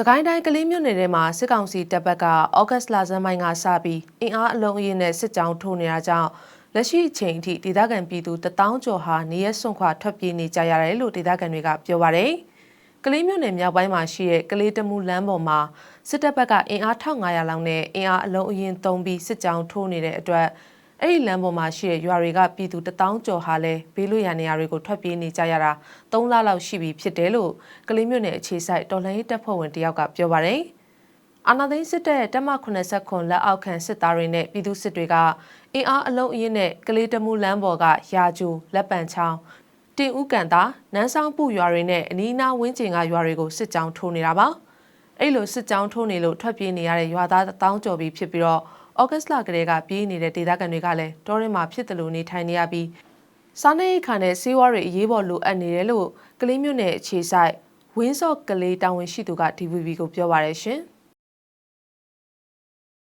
စကိုင်းတိုင်းကလေးမြို့နယ်ထဲမှာစစ်ကောင်စီတပ်ဘက်ကဩဂတ်စ်လဆန်းပိုင်းကစပြီးအင်အားအလုံးအရင်နဲ့စစ်ကြောင်းထိုးနေတာကြောင့်လက်ရှိအချိန်အထိဒေသခံပြည်သူတထောင်ကျော်ဟာနေရက်စွန့်ခွာထွက်ပြေးနေကြရတယ်လို့ဒေသခံတွေကပြောပါတယ်။ကလေးမြို့နယ်မြောက်ပိုင်းမှာရှိတဲ့ကလေးတမူလမ်းပေါ်မှာစစ်တပ်ဘက်ကအင်အား1500လောက်နဲ့အင်အားအလုံးအရင်သုံးပြီးစစ်ကြောင်းထိုးနေတဲ့အတွက် အဲ့ဒီလမ်းပေါ်မှာရှိတဲ့ရွာတွေကပြည်သူတထောင်ကျော်ဟာလည်းဘေးလွတ်ရာနေရာတွေကိုထွက်ပြေးနေကြရတာ3လလောက်ရှိပြီဖြစ်တယ်လို့ကလေးမြို့နယ်အခြေစိုက်တော်လှန်ရေးတပ်ဖွဲ့ဝင်တယောက်ကပြောပါတယ်။အာနာသိန်းစစ်တပ်ရဲ့တပ်မ89လက်အောက်ခံစစ်သားတွေနဲ့ပြည်သူစစ်တွေကအင်အားအလုံးအရင်နဲ့ကလေးတမှုလမ်းပေါ်ကရာကျူလက်ပံချောင်းတင်ဦးကန်တာနန်းဆောင်ပူရွာတွေနဲ့အနီးအနားဝန်းကျင်ကရွာတွေကိုစစ်ကြောင်းထိုးနေတာပါ။အဲ့လိုစစ်ကြောင်းထိုးနေလို့ထွက်ပြေးနေရတဲ့ရွာသားတထောင်ကျော်ပြီဖြစ်ပြီးတော့ ဩဂတ်စ်လကလေးကပြေးနေတဲ့ဒေသခံတွေကလည်းတောရင်းမှာဖြစ်တယ်လို့နေထိုင်နေရပြီးစားနပ်ရိက္ခာနဲ့ဆေးဝါးတွေအရေးပေါ်လိုအပ်နေတယ်လို့ကလေးမျိုးနယ်အခြေဆိုင်ဝင်းစော့ကလေးတာဝန်ရှိသူက DVB ကိုပြောပါရရှင်။